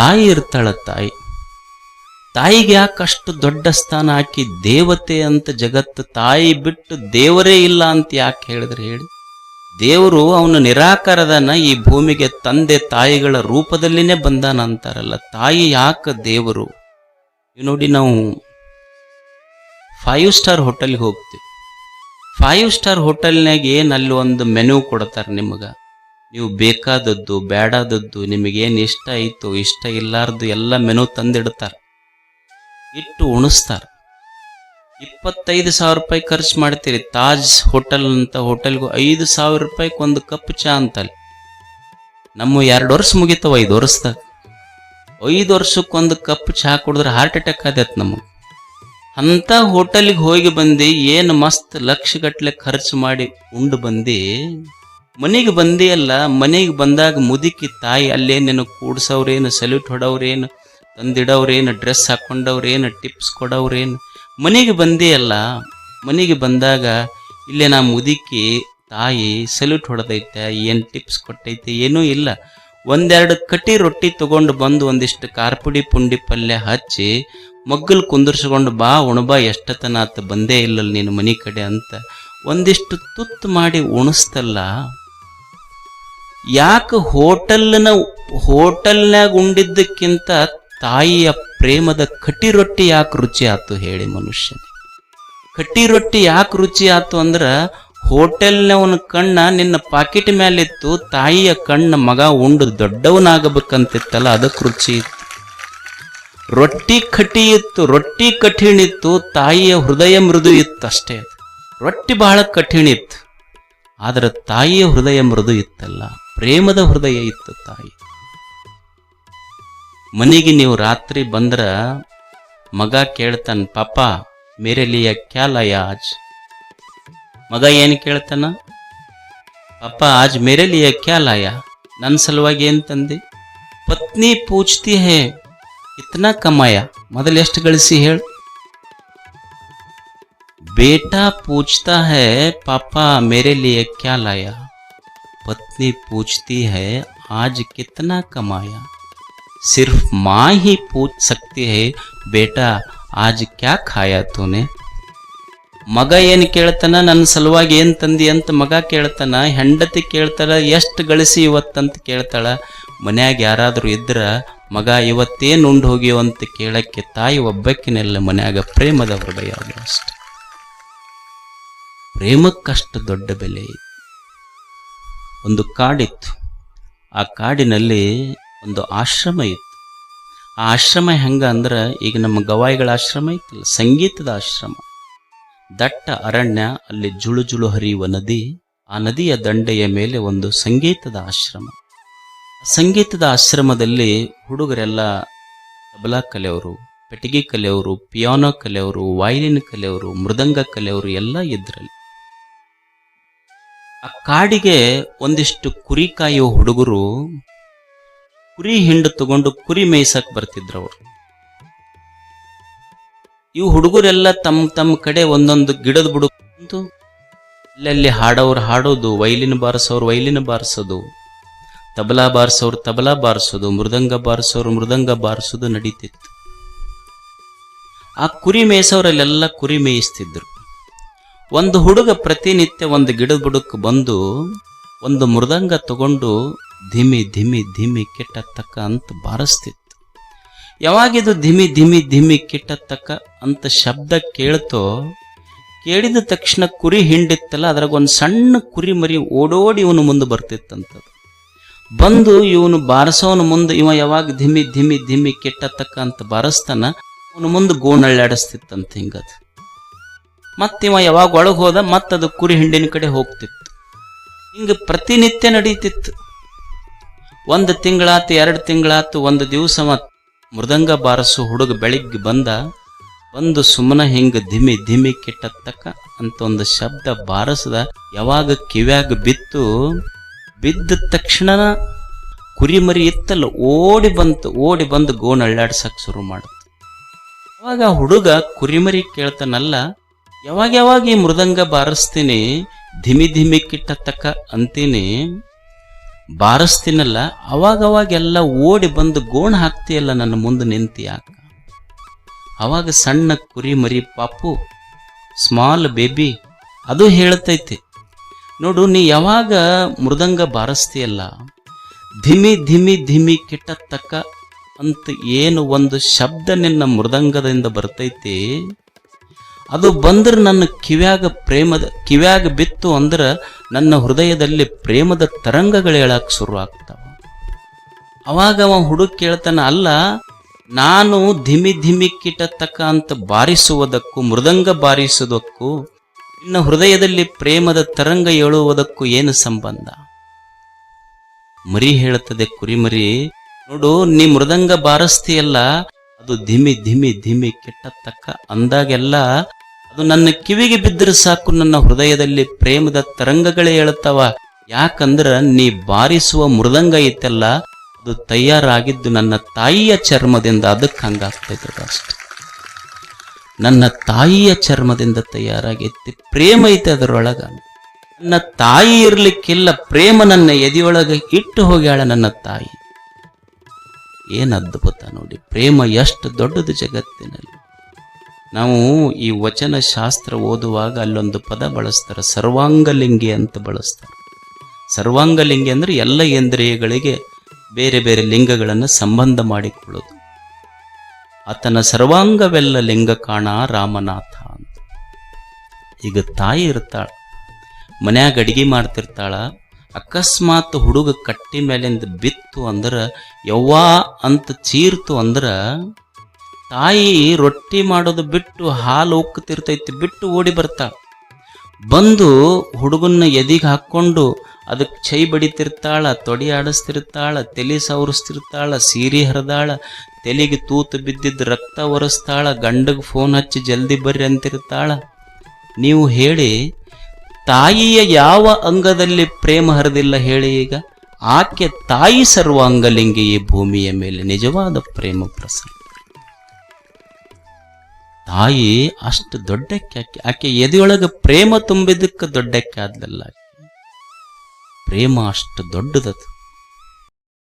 ತಾಯಿ ಇರ್ತಾಳ ತಾಯಿ. ತಾಯಿಗೆ ಯಾಕಷ್ಟು ದೊಡ್ಡ ಸ್ಥಾನ ಹಾಕಿ ದೇವತೆ ಅಂತ ಜಗತ್ತು ತಾಯಿ ಬಿಟ್ಟು ದೇವರೇ ಇಲ್ಲ ಅಂತ ಯಾಕೆ ಹೇಳಿದ್ರೆ ಹೇಳಿ. ದೇವರು ಅವನು ನಿರಾಕಾರದನ ಈ ಭೂಮಿಗೆ ತಂದೆ ತಾಯಿಗಳ ರೂಪದಲ್ಲಿನೇ ಬಂದಾನ ಅಂತಾರಲ್ಲ ತಾಯಿ ಯಾಕೆ ದೇವರು? ನೋಡಿ ನಾವು ಫೈವ್ ಸ್ಟಾರ್ ಹೋಟೆಲ್ಗೆ ಹೋಗ್ತೀವಿ. ಫೈವ್ ಸ್ಟಾರ್ ಹೋಟೆಲ್ನಾಗ ಏನು ಒಂದು ಮೆನು ಕೊಡ್ತಾರೆ ನಿಮಗೆ? ನೀವು ಬೇಕಾದದ್ದು ಬೇಡಾದದ್ದು ನಿಮಗೇನು ಇಷ್ಟ ಆಯಿತು, ಇಷ್ಟ ಇಲ್ಲಾರ್ದು ಎಲ್ಲ ಮೆನು ತಂದಿಡ್ತಾರೆ. ಇಟ್ಟು ಉಣಿಸ್ತಾರೆ. ಇಪ್ಪತ್ತೈದು ಸಾವಿರ ರೂಪಾಯಿ ಖರ್ಚು ಮಾಡ್ತೀರಿ. ತಾಜ್ ಹೋಟೆಲ್ ಅಂತ ಹೋಟೆಲ್ಗೂ ಐದು ಸಾವಿರ ರೂಪಾಯಿಗೆ ಒಂದು ಕಪ್ ಚಾ ಅಂತಲ್ಲಿ. ನಮ್ಮ ಎರಡು ವರ್ಷ ಮುಗಿತಾವ ಐದು ವರ್ಷದಾಗ. ಐದು ವರ್ಷಕ್ಕೊಂದು ಕಪ್ ಚಹಾ ಕುಡಿದ್ರೆ ಹಾರ್ಟ್ ಅಟ್ಯಾಕ್ ಆದೈತೆ ನಮಗೆ. ಅಂಥ ಹೋಟೆಲ್ಗೆ ಹೋಗಿ ಬಂದು ಏನು ಮಸ್ತ್ ಲಕ್ಷಗಟ್ಟಲೆ ಖರ್ಚು ಮಾಡಿ ಉಂಡು ಬಂದು ಮನೆಗೆ ಬಂದೇ ಅಲ್ಲ, ಮನೆಗೆ ಬಂದಾಗ ಮುದುಕಿ ತಾಯಿ ಅಲ್ಲೇ ನಿನಗೆ ಕೂಡ್ಸವ್ರೇನು, ಸಲ್ಯೂಟ್ ಹೊಡವ್ರೇನು, ತಂದಿಡವ್ರೇನು, ಡ್ರೆಸ್ ಹಾಕೊಂಡವ್ರೇನು, ಟಿಪ್ಸ್ ಕೊಡವ್ರೇನು? ಮನೆಗೆ ಬಂದೇ ಅಲ್ಲ, ಮನೆಗೆ ಬಂದಾಗ ಇಲ್ಲೇ ನಾ ಮುದುಕಿ ತಾಯಿ ಸಲ್ಯೂಟ್ ಹೊಡೆದೈತೆ, ಏನು ಟಿಪ್ಸ್ ಕೊಟ್ಟೈತೆ, ಏನೂ ಇಲ್ಲ. ಒಂದೆರಡು ಕಟ್ಟಿ ರೊಟ್ಟಿ ತಗೊಂಡು ಬಂದು ಒಂದಿಷ್ಟು ಕಾರ್ಪುಡಿ ಪುಂಡಿ ಪಲ್ಯ ಹಚ್ಚಿ ಮಗ್ಗಲ್ ಕುಂದರ್ಸ್ಕೊಂಡು ಬಾ ಉಣಬಾ, ಎಷ್ಟತನ ಆತ, ಬಂದೇ ಇಲ್ಲಲ್ಲ ನೀನು ಮನೆ ಕಡೆ ಅಂತ. ಒಂದಿಷ್ಟು ತುತ್ತು ಮಾಡಿ ಉಣಿಸ್ತಲ್ಲ ಯಾಕೆ ಹೋಟೆಲ್ನ ಹೋಟೆಲ್ನಾಗ ಉಂಡಿದ್ದಕ್ಕಿಂತ ತಾಯಿಯ ಪ್ರೇಮದ ಕಟ್ಟಿ ರೊಟ್ಟಿ ಯಾಕೆ ರುಚಿ ಆತು ಹೇಳಿ ಮನುಷ್ಯ ಕಟ್ಟಿ ರೊಟ್ಟಿ ಯಾಕೆ ರುಚಿ ಆತು ಅಂದ್ರ ಹೋಟೆಲ್ನವನ ಕಣ್ಣ ನಿನ್ನ ಪಾಕೆಟ್ ಮೇಲಿತ್ತು ತಾಯಿಯ ಕಣ್ಣ ಮಗ ಉಂಡು ದೊಡ್ಡವನಾಗಬೇಕಂತಿತ್ತಲ್ಲ ಅದಕ್ಕೆ ರುಚಿ ಇತ್ತು. ರೊಟ್ಟಿ ಕಟಿ ಇತ್ತು, ರೊಟ್ಟಿ ಕಠಿಣ ಇತ್ತು, ತಾಯಿಯ ಹೃದಯ ಮೃದು ಇತ್ತು ಅಷ್ಟೇ ರೊಟ್ಟಿ ಬಹಳ ಕಠಿಣ ಇತ್ತು, ಆದ್ರೆ ತಾಯಿಯ ಹೃದಯ ಮೃದು ಇತ್ತಲ್ಲ. ಪ್ರೇಮದ ಹೃದಯ ಇತ್ತು ತಾಯಿ. ಮನೆಗೆ ನೀವು ರಾತ್ರಿ ಬಂದ್ರ ಮಗ ಕೇಳ್ತಾನ, ಪಾಪ ಮೇರೆಲಿಯ ಕ್ಯಾಲಯ ಆಜ್ ಮಗ ಏನು ಕೇಳ್ತಾನ, ಪಾಪ, ಆಜ್ ಮೇರೆಲಿಯ ಕ್ಯಾಲಯ ನನ್ನ ಸಲುವಾಗಿ ಏನು ತಂದೆ? ಪತ್ನಿ ಪೂಜ್ತಿ ಹೇ, ಇತ್ನ ಕಮಾಯ? ಮೊದಲು ಎಷ್ಟು ಗಳಿಸಿ ಹೇಳು. ಬೇಟಾ ಪೂಜ್ತಾ ಹೇ, ಪಾಪ ಮೇರೆ ಲಿಯ ಕ್ಯಾ ಲಾಯ पत्नी पूछती है आज कितना कमाया सिर्फ माँ ही पूछ सकती है बेटा आज क्या खाया तूने ಮಗ ಏನು ಕೇಳ್ತಾನ ನನ್ನ ಸಲುವಾಗಿ ಏನು ತಂದಿ ಅಂತ ಮಗ ಕೇಳ್ತಾನ ಹೆಂಡತಿ ಕೇಳ್ತಾಳ ಎಷ್ಟು ಗಳಿಸಿ ಇವತ್ತಂತ ಕೇಳ್ತಾಳ ಮನ್ಯಾಗ ಯಾರಾದರೂ ಇದ್ರ ಮಗ ಇವತ್ತೇನು ಉಂಡು ಹೋಗ್ಯೋ ಅಂತ ಕೇಳಕ್ಕೆ ತಾಯಿ ಒಬ್ಬಕ್ಕಿನೆಲ್ಲ ಮನ್ಯಾಗ ಪ್ರೇಮದ ಹೃದಯ ಅದು ಅಷ್ಟೆ ಪ್ರೇಮಕ್ಕಷ್ಟು ದೊಡ್ಡ ಬೆಲೆ ಇದೆ ಒಂದು ಕಾಡಿತ್ತು. ಆ ಕಾಡಿನಲ್ಲಿ ಒಂದು ಆಶ್ರಮ ಇತ್ತು. ಆ ಆಶ್ರಮ ಹೆಂಗ ಅಂದ್ರೆ ಈಗ ನಮ್ಮ ಗವಾಯಿಗಳ ಆಶ್ರಮ ಇತ್ತಲ್ಲ ಸಂಗೀತದ ಆಶ್ರಮ. ದಟ್ಟ ಅರಣ್ಯ, ಅಲ್ಲಿ ಜುಳು ಜುಳು ಹರಿಯುವ ನದಿ, ಆ ನದಿಯ ದಂಡೆಯ ಮೇಲೆ ಒಂದು ಸಂಗೀತದ ಆಶ್ರಮ. ಸಂಗೀತದ ಆಶ್ರಮದಲ್ಲಿ ಹುಡುಗರೆಲ್ಲ ತಬಲಾ ಕಲೆಯವರು, ಪೆಟ್ಟಿಗೆ ಕಲೆಯವರು, ಪಿಯಾನೋ ಕಲೆಯವರು, ವಯಲಿನ್ ಕಲೆಯವರು, ಮೃದಂಗ ಕಲೆಯವರು ಎಲ್ಲ ಇದ್ರಲ್ಲಿ. ಆ ಕಾಡಿಗೆ ಒಂದಿಷ್ಟು ಕುರಿ ಕಾಯುವ ಹುಡುಗರು ಕುರಿ ಹಿಂಡು ತಗೊಂಡು ಕುರಿ ಮೇಯ್ಸಕ್ ಬರ್ತಿದ್ರು ಅವರು ಇವು ಹುಡುಗರೆಲ್ಲ ತಮ್ಮ ತಮ್ಮ ಕಡೆ ಒಂದೊಂದು ಗಿಡದ ಬುಡಕು ಅಲ್ಲಲ್ಲಿ ಹಾಡೋರು ಹಾಡೋದು, ವೈಲಿನ ಬಾರಿಸೋರು ವೈಲಿನ ಬಾರಿಸೋದು, ತಬಲಾ ಬಾರಿಸೋರು ತಬಲಾ ಬಾರಿಸೋದು, ಮೃದಂಗ ಬಾರಿಸೋರು ಮೃದಂಗ ಬಾರಿಸೋದು ನಡೀತಿತ್ತು. ಆ ಕುರಿ ಮೇಯ್ಸೋರಲ್ಲೆಲ್ಲ ಕುರಿ ಮೇಯಿಸ್ತಿದ್ರು. ಒಂದು ಹುಡುಗ ಪ್ರತಿನಿತ್ಯ ಒಂದು ಗಿಡದ ಬುಡಕ್ಕೆ ಬಂದು ಒಂದು ಮೃದಂಗ ತಗೊಂಡು ಧಿಮಿ ಧಿಮಿ ಧಿಮಿ ಕೆಟ್ಟತ್ತಕ್ಕ ಅಂತ ಬಾರಿಸ್ತಿತ್ತು. ಯಾವಾಗಿದು ಧಿಮಿ ಧಿಮಿ ಧಿಮಿ ಕೆಟ್ಟತ್ತಕ್ಕ ಅಂತ ಶಬ್ದ ಕೇಳ್ತೋ, ಕೇಳಿದ ತಕ್ಷಣ ಕುರಿ ಹಿಂಡಿತ್ತಲ್ಲ, ಅದ್ರಾಗ ಒಂದು ಸಣ್ಣ ಕುರಿ ಮರಿ ಓಡೋಡಿ ಇವನು ಮುಂದೆ ಬರ್ತಿತ್ತಂತದು. ಬಂದು ಇವನು ಬಾರಿಸೋನು ಮುಂದೆ ಇವ ಯಾವಾಗ ಧಿಮಿ ಧಿಮಿ ಧಿಮಿ ಕೆಟ್ಟತ್ತಕ್ಕ ಅಂತ ಬಾರಿಸ್ತಾನ, ಅವನು ಮುಂದೆ ಗೋಣಳ್ಳಾಡಿಸ್ತಿತ್ತಂತ ಹಿಂಗದು. ಮತ್ತಿವ ಯಾವಾಗ ಒಳಗೆ ಹೋದ ಮತ್ತದು ಕುರಿ ಹಿಂಡಿನ ಕಡೆ ಹೋಗ್ತಿತ್ತು. ಹಿಂಗೆ ಪ್ರತಿನಿತ್ಯ ನಡೀತಿತ್ತು. ಒಂದು ತಿಂಗಳಾತು, ಎರಡು ತಿಂಗಳಾತು, ಒಂದು ದಿವಸ ಮತ್ತು ಮೃದಂಗ ಬಾರಸು ಹುಡುಗ ಬೆಳಿಗ್ಗೆ ಬಂದ ಒಂದು ಸುಮ್ಮನ ಹಿಂಗ ಧಿಮಿ ಧಿಮಿ ಕೆಟ್ಟತ್ತಕ್ಕ ಅಂತ ಒಂದು ಶಬ್ದ ಬಾರಸದ, ಯಾವಾಗ ಕಿವ್ಯಾಗ ಬಿತ್ತು, ಬಿದ್ದ ತಕ್ಷಣ ಕುರಿಮರಿ ಇತ್ತಲ್ಲ, ಓಡಿ ಬಂತು, ಓಡಿ ಬಂದು ಗೋಣ ಅಳ್ಳಾಡ್ಸಕ್ ಶುರು ಮಾಡುತ್ತೆ ಅವಾಗ ಹುಡುಗ ಕುರಿಮರಿ ಕೇಳ್ತಾನಲ್ಲ ಯಾವಾಗ ಯಾವಾಗ ಈ ಮೃದಂಗ ಬಾರಿಸ್ತೀನಿ? ಧಿಮಿ ಧಿಮಿ ಕಿಟ್ಟತಕ್ಕ ಅಂತೀನಿ. ಬಾರಿಸ್ತೀನಲ್ಲ ಅವಾಗ ಅವಾಗೆಲ್ಲ ಓಡಿ ಬಂದು ಗೋಣ ಹಾಕ್ತೀಯಲ್ಲ, ನನ್ನ ಮುಂದೆ ನಿಂತಿ ಯಾಕ? ಅವಾಗ ಸಣ್ಣ ಕುರಿ ಮರಿ ಪಾಪು ಸ್ಮಾಲ್ ಬೇಬಿ ಅದು ಹೇಳ್ತೈತಿ. ನೋಡು, ನೀ ಯಾವಾಗ ಮೃದಂಗ ಬಾರಿಸ್ತೀಯಲ್ಲ, ಧಿಮಿ ಧಿಮಿ ಧಿಮಿ ಕಿಟ್ಟತಕ್ಕ ಅಂತ ಏನು ಒಂದು ಶಬ್ದ ನಿನ್ನ ಮೃದಂಗದಿಂದ ಬರ್ತೈತಿ? ಅದು ಬಂದ್ರ ನನ್ನ ಕಿವ್ಯಾಗ ಪ್ರೇಮದ, ಕಿವ್ಯಾಗ ಬಿತ್ತು ಅಂದ್ರೆ ನನ್ನ ಹೃದಯದಲ್ಲಿ ಪ್ರೇಮದ ತರಂಗಗಳು ಹೇಳಕ್ ಶುರು ಆಗ್ತಾವ. ಅವಾಗ ಅವ ಹುಡುಗ ಕೇಳ್ತಾನ, ಅಲ್ಲ, ನಾನು ಧಿಮಿ ಧಿಮಿ ಕಿಟತಕ್ಕ ಅಂತ ಬಾರಿಸುವುದಕ್ಕೂ, ಮೃದಂಗ ಬಾರಿಸುವುದಕ್ಕೂ, ನಿನ್ನ ಹೃದಯದಲ್ಲಿ ಪ್ರೇಮದ ತರಂಗ ಹೇಳುವುದಕ್ಕೂ ಏನು ಸಂಬಂಧ? ಮರಿ ಹೇಳುತ್ತದೆ ಕುರಿಮರಿ, ನೋಡು, ನೀ ಮೃದಂಗ ಬಾರಿಸ್ತೀಯಲ್ಲ, ಅದು ಧಿಮಿ ಧಿಮಿ ಧಿಮಿ ಕೆಟ್ಟತಕ್ಕ ಅಂದಾಗೆಲ್ಲ ಅದು ನನ್ನ ಕಿವಿಗೆ ಬಿದ್ದರೆ ಸಾಕು ನನ್ನ ಹೃದಯದಲ್ಲಿ ಪ್ರೇಮದ ತರಂಗಗಳೇ ಹೇಳುತ್ತವ ಯಾಕಂದ್ರ ನೀ ಬಾರಿಸುವ ಮೃದಂಗ ಐತಲ್ಲ, ಅದು ತಯಾರಾಗಿದ್ದು ನನ್ನ ತಾಯಿಯ ಚರ್ಮದಿಂದ ಅದಕ್ಕೆ ಹಂಗಾಗ್ತೈತೆ ಅಷ್ಟೆ. ನನ್ನ ತಾಯಿಯ ಚರ್ಮದಿಂದ ತಯಾರಾಗೈತಿ, ಪ್ರೇಮ ಐತೆ ಅದರೊಳಗ. ನನ್ನ ತಾಯಿ ಇರ್ಲಿಕ್ಕಿಲ್ಲ, ಪ್ರೇಮ ನನ್ನ ಎದೆಯೊಳಗೆ ಇಟ್ಟು ಹೋಗ್ಯಾಳ ನನ್ನ ತಾಯಿ. ಏನು ಅದ್ಭುತ ನೋಡಿ, ಪ್ರೇಮ ಎಷ್ಟು ದೊಡ್ಡದು ಜಗತ್ತಿನಲ್ಲಿ. ನಾವು ಈ ವಚನ ಶಾಸ್ತ್ರ ಓದುವಾಗ ಅಲ್ಲೊಂದು ಪದ ಬಳಸ್ತಾರೆ. ಸರ್ವಾಂಗಲಿಂಗಿ ಅಂತ ಬಳಸ್ತಾರೆ. ಸರ್ವಾಂಗಲಿಂಗಿ ಅಂದ್ರೆ ಎಲ್ಲ ಇಂದ್ರಿಯಗಳಿಗೆ ಬೇರೆ ಬೇರೆ ಲಿಂಗಗಳನ್ನು ಸಂಬಂಧ ಮಾಡಿಕೊಳ್ಳೋದು. ಆತನ ಸರ್ವಾಂಗವೆಲ್ಲ ಲಿಂಗ ಕಾಣ ರಾಮನಾಥ ಅಂತ. ಈಗ ತಾಯಿ ಇರ್ತಾಳ, ಮನ್ಯಾಗ ಅಡಿಗೆ ಮಾಡ್ತಿರ್ತಾಳ, ಅಕಸ್ಮಾತ್ ಹುಡುಗ ಕಟ್ಟಿ ಮೇಲಿಂದ ಬಿತ್ತು ಅಂದ್ರೆ ಯವ್ವಾ ಅಂತ ಚೀರ್ತು ಅಂದ್ರ ತಾಯಿ ರೊಟ್ಟಿ ಮಾಡೋದು ಬಿಟ್ಟು ಹಾಲು ಉಕ್ಕುತ್ತಿರ್ತೈತಿ, ಬಿಟ್ಟು ಓಡಿ ಬರ್ತಾಳ ಬಂದು ಹುಡುಗನ್ನ ಎದಿಗೆ ಹಾಕ್ಕೊಂಡು ಅದಕ್ಕೆ ಚೈ ಬಡಿತಿರ್ತಾಳ, ತೊಡಿ ಆಡಿಸ್ತಿರ್ತಾಳ, ತಲೆ ಸವರಿಸ್ತಿರ್ತಾಳ, ಸೀರೆ ಹರಿದಾಳ, ತಲೆಗೆ ತೂತು ಬಿದ್ದಿದ್ದ ರಕ್ತ ಒರೆಸ್ತಾಳ, ಗಂಡಗೆ ಫೋನ್ ಹಚ್ಚಿ ಜಲ್ದಿ ಬರ್ರಿ ಅಂತಿರ್ತಾಳ. ನೀವು ಹೇಳಿ, ತಾಯಿಯ ಯಾವ ಅಂಗದಲ್ಲಿ ಪ್ರೇಮ ಹರಿದಿಲ್ಲ ಹೇಳಿ ಈಗ. ಆಕೆ ತಾಯಿ ಸರ್ವಾಂಗಲಿಂಗಿ ಈ ಭೂಮಿಯ ಮೇಲೆ ನಿಜವಾದ ಪ್ರೇಮ ಪ್ರಸನ್ನ. ತಾಯಿ ಅಷ್ಟು ದೊಡ್ಡಕ್ಕೆ ಆಕೆ ಆಕೆ ಎದೆಯೊಳಗೆ ಪ್ರೇಮ ತುಂಬಿದ್ದಕ್ಕೆ ದೊಡ್ಡಕ್ಕೆ ಆದ್ಲಲ್ಲ ಪ್ರೇಮ ಅಷ್ಟು ದೊಡ್ಡದದು.